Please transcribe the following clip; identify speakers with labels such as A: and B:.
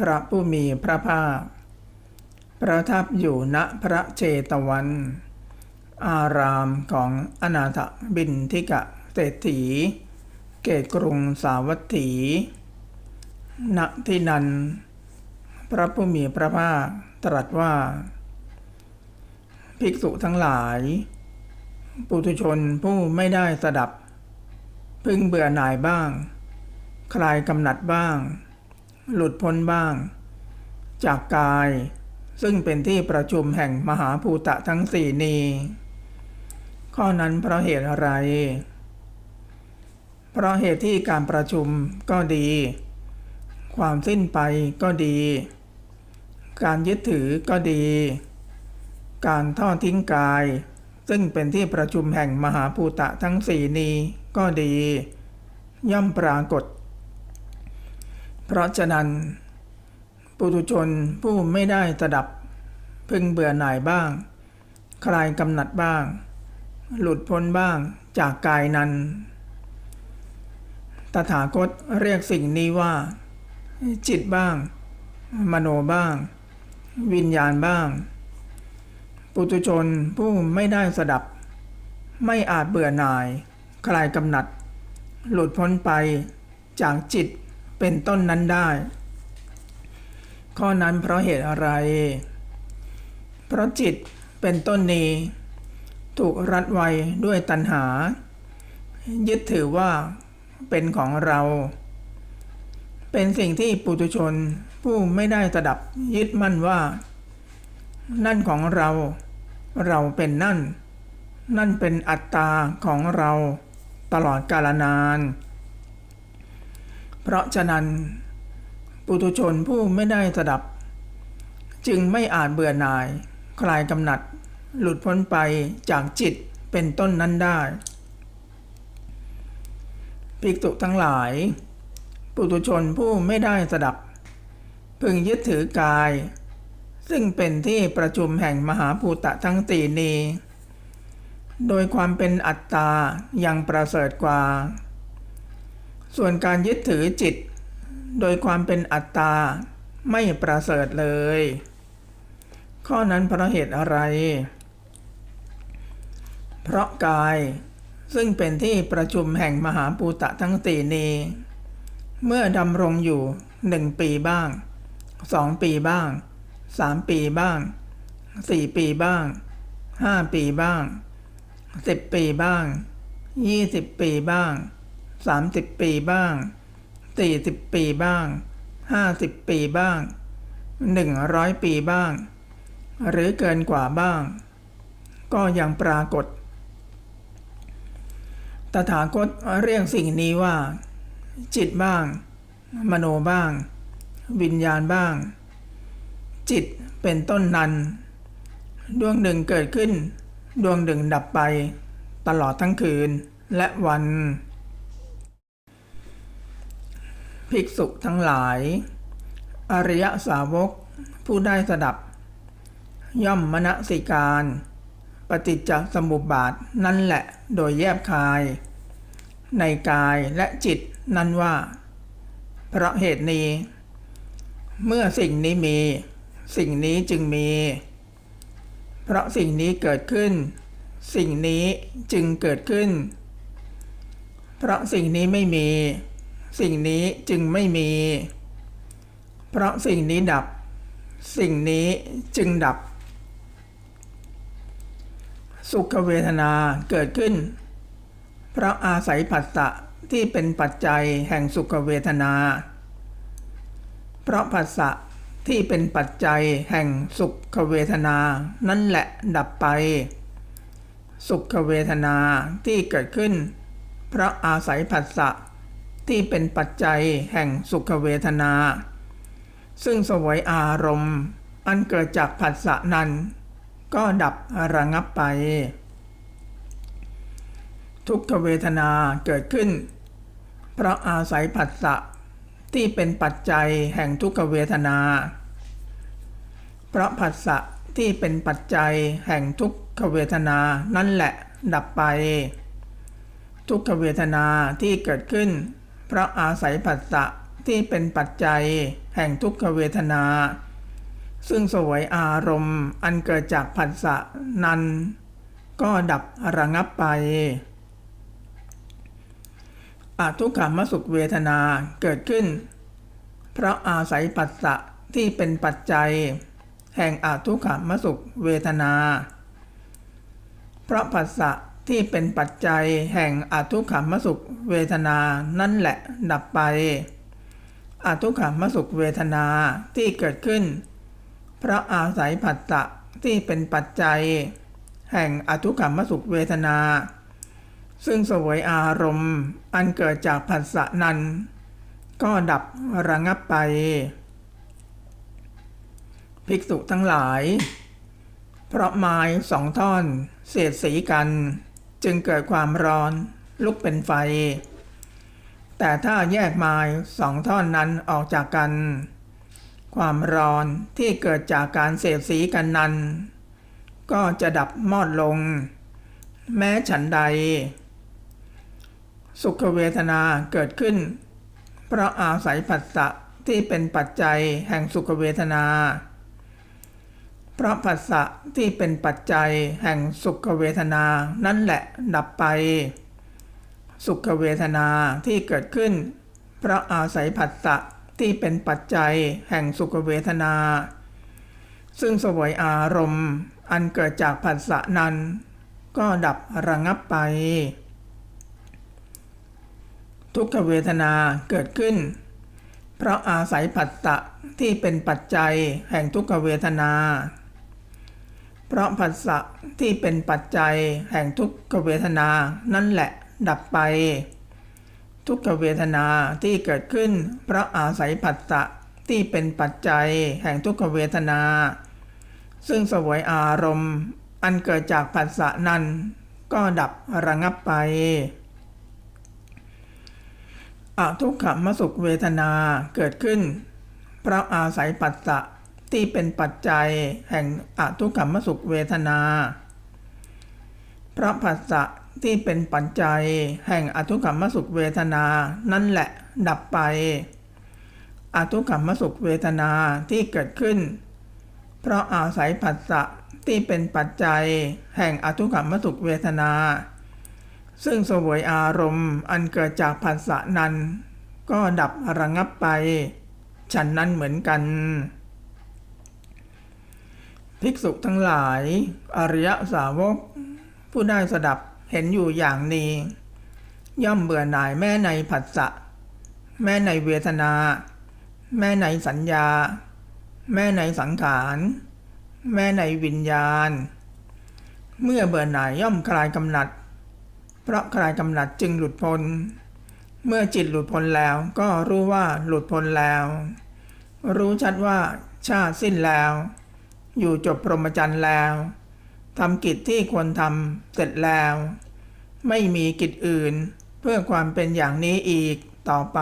A: พระผู้มีพระภาค ประทับอยู่ณพระเจตวัน อารามของอนาถบินทิกะเศรษฐี เกตกรุงสาวัตถี ณ ที่นั้น พระผู้มีพระภาคตรัสว่า ภิกษุทั้งหลาย ปุถุชนผู้ไม่ได้สดับ พึงเบื่อหน่ายบ้าง คลายกำหนัดบ้าง หลุดพ้นบ้าง จากกาย ซึ่งเป็นที่ประชุมแห่งมหาภูตะทั้งสี่นี้ ข้อนั้นเพราะเหตุอะไร เพราะเหตุที่การประชุมก็ดี ความสิ้นไปก็ดี การยึดถือก็ดี การทอดทิ้งกาย ซึ่งเป็นที่ประชุมแห่งมหาภูตะทั้งสี่นี้ก็ดี ย่อมปรากฏ เพราะฉะนั้น ปุถุชนผู้ไม่ได้สดับ พึงเบื่อหน่ายบ้าง คลายกำหนัดบ้าง หลุดพ้นบ้างจากกายนั้น ตถาคตเรียกสิ่งนี้ว่า จิตบ้าง มโนบ้าง วิญญาณบ้าง ปุถุชนผู้ไม่ได้สดับ ไม่อาจเบื่อหน่าย คลายกำหนัด หลุดพ้นไปจากจิต เป็นต้นนั้นได้ ข้อนั้นเพราะเหตุอะไร เพราะจิตเป็นต้นนี้ ถูกรัดไว้ด้วยตัณหา ยึดถือว่าเป็นของเรา เป็นสิ่งที่ปุถุชนผู้ไม่ได้สดับยึดมั่นว่า นั่นของเรา เราเป็นนั่น นั่นเป็นอัตตาของเราตลอดกาลนาน เพราะฉะนั้น ปุถุชนผู้ไม่ได้สดับ จึงไม่อาจเบื่อหน่าย คลายกำหนัด หลุดพ้นไปจากจิตเป็นต้นนั้นได้ภิกษุทั้งหลาย ปุถุชนผู้ไม่ได้สดับ พึงยึดถือกาย ซึ่งเป็นที่ประชุมแห่งมหาภูตะทั้งตีนี โดยความเป็นอัตตายังประเสริฐกว่า ส่วนการยึดถือจิต โดยความเป็นอัตตาไม่ประเสริฐเลย ข้อนั้นเพราะเหตุอะไร เพราะกายซึ่งเป็นที่ประชุมแห่งมหาปูตะทั้งสี่นี เมื่อดำรงอยู่หนึ่งปีบ้างสองปีบ้างสามปีบ้างสี่ปีบ้างห้าปีบ้างสิบปีบ้างยี่สิบปีบ้าง 30 ปีบ้าง 40 ปีบ้าง 50 ปีบ้าง 100 ปีบ้าง หรือเกินกว่าบ้าง ก็ยังปรากฏ ตถาคตเรียกสิ่งนี้ว่า จิตบ้าง มโนบ้าง วิญญาณบ้าง จิตเป็นต้นนั้น ดวงหนึ่งเกิดขึ้น ดวงหนึ่งดับไป ตลอดทั้งคืนและวัน ภิกษุทั้งหลาย อริยสาวกผู้ได้สดับ ย่อมมณสิการ ปฏิจจสมุปบาทนั่นแหละโดยแยบคาย ในกายและจิตนั้นว่า เพราะเหตุนี้ เมื่อสิ่งนี้มี สิ่งนี้จึงมี เพราะสิ่งนี้เกิดขึ้น สิ่งนี้จึงเกิดขึ้น เพราะสิ่งนี้ไม่มี สิ่งนี้จึงไม่มี เพราะสิ่งนี้ดับ สิ่งนี้จึงดับ สุขเวทนาเกิดขึ้น เพราะอาศัยผัสสะที่เป็นปัจจัยแห่งสุขเวทนา เพราะผัสสะที่เป็นปัจจัยแห่งสุขเวทนา นั่นแหละดับไป สุขเวทนาที่เกิดขึ้น เพราะอาศัยผัสสะ ที่เป็นปัจจัยแห่งสุขเวทนา ซึ่งสวยอารมณ์ อันเกิดจากผัสสะนั้น ก็ดับระงับไป ทุกขเวทนาเกิดขึ้น เพราะอาศัยผัสสะที่เป็นปัจจัยแห่งทุกขเวทนา เพราะผัสสะที่เป็นปัจจัยแห่งทุกขเวทนานั่นแหละดับไป ทุกขเวทนาที่เกิดขึ้น เพราะอาศัยผัสสะที่เป็นปัจจัยแห่งทุกขเวทนา ซึ่งสวยอารมณ์อันเกิดจากผัสสะนั้น ก็ดับระงับไปอทุกขมสุขเวทนาเกิดขึ้น เพราะอาศัยปัสสะที่เป็นปัจจัย แห่งอทุกขมสุขเวทนา เพราะผัสสะ ที่เป็นปัจจัยแห่งอทุกขมสุขเวทนานั่นแหละดับไปอทุกขมสุขเวทนาที่เกิดขึ้น เพราะอาศัยผัสสะที่เป็นปัจจัย แห่งอทุกขมสุขเวทนา ซึ่งสวยอารมณ์ อันเกิดจากผัสสะนั้น ก็ดับระงับไป ภิกษุทั้งหลาย เพราะไม้สองท่อน เสียดสีกัน จึงเกิดความร้อนลุกเป็นไฟ แต่ถ้าแยกไม้สองท่อนนั้นออกจากกัน ความร้อนที่เกิดจากการเสียดสีกันนั้น ก็จะดับมอดลง แม้ฉันใด สุขเวทนาเกิดขึ้น เพราะอาศัยผัสสะที่เป็นปัจจัยแห่งสุขเวทนา เพราะผัสสะที่เป็นปัจจัยแห่งสุขเวทนานั่นแหละดับไป สุขเวทนาที่เกิดขึ้น เพราะอาศัยผัสสะที่เป็นปัจจัยแห่งสุขเวทนา ซึ่งสวยอารมณ์อันเกิดจากผัสสะนั้น ก็ดับระงับไป ทุกขเวทนาเกิดขึ้น เพราะอาศัยผัสสะที่เป็นปัจจัยแห่งทุกขเวทนา เพราะผัสสะที่เป็นปัจจัยแห่งทุกขเวทนานั่นแหละดับไป ทุกขเวทนาที่เกิดขึ้น เพราะอาศัยผัสสะที่เป็นปัจจัยแห่งทุกขเวทนา ซึ่งสวยอารมณ์ อันเกิดจากผัสสะนั้น ก็ดับระงับไปอทุกขมสุขเวทนาเกิดขึ้น เพราะอาศัยปัสสะ ที่เป็นปัจจัยแห่งอทุกขมสุขเวทนา เพราะผัสสะที่เป็นปัจจัยแห่งอทุกขมสุขเวทนา นั่นแหละดับไป อทุกขมสุขเวทนาที่เกิดขึ้น เพราะอาศัยผัสสะที่เป็นปัจจัยแห่งอทุกขมสุขเวทนา ซึ่งสวยอารมณ์อันเกิดจากผัสสะนั้น ก็ดับระงับไป ฉันนั้นเหมือนกัน ภิกษุทั้งหลาย อริยสาวก ผู้ได้สดับเห็นอยู่อย่างนี้ ย่อมเบื่อหน่ายแม่ในผัสสะแม่ในเวทนา แม่ในสัญญา แม่ในสังขาร แม่ในวิญญาณ เมื่อเบื่อหน่ายย่อมคลายกำหนัด เพราะคลายกำหนัดจึงหลุดพ้น เมื่อจิตหลุดพ้นแล้วก็รู้ว่าหลุดพ้นแล้ว รู้ชัดว่าชาติสิ้นแล้ว อยู่จบพรหมจรรย์แล้วทำกิจที่ควรทำเสร็จแล้ว ไม่มีกิจอื่นเพื่อความเป็นอย่างนี้อีกต่อไป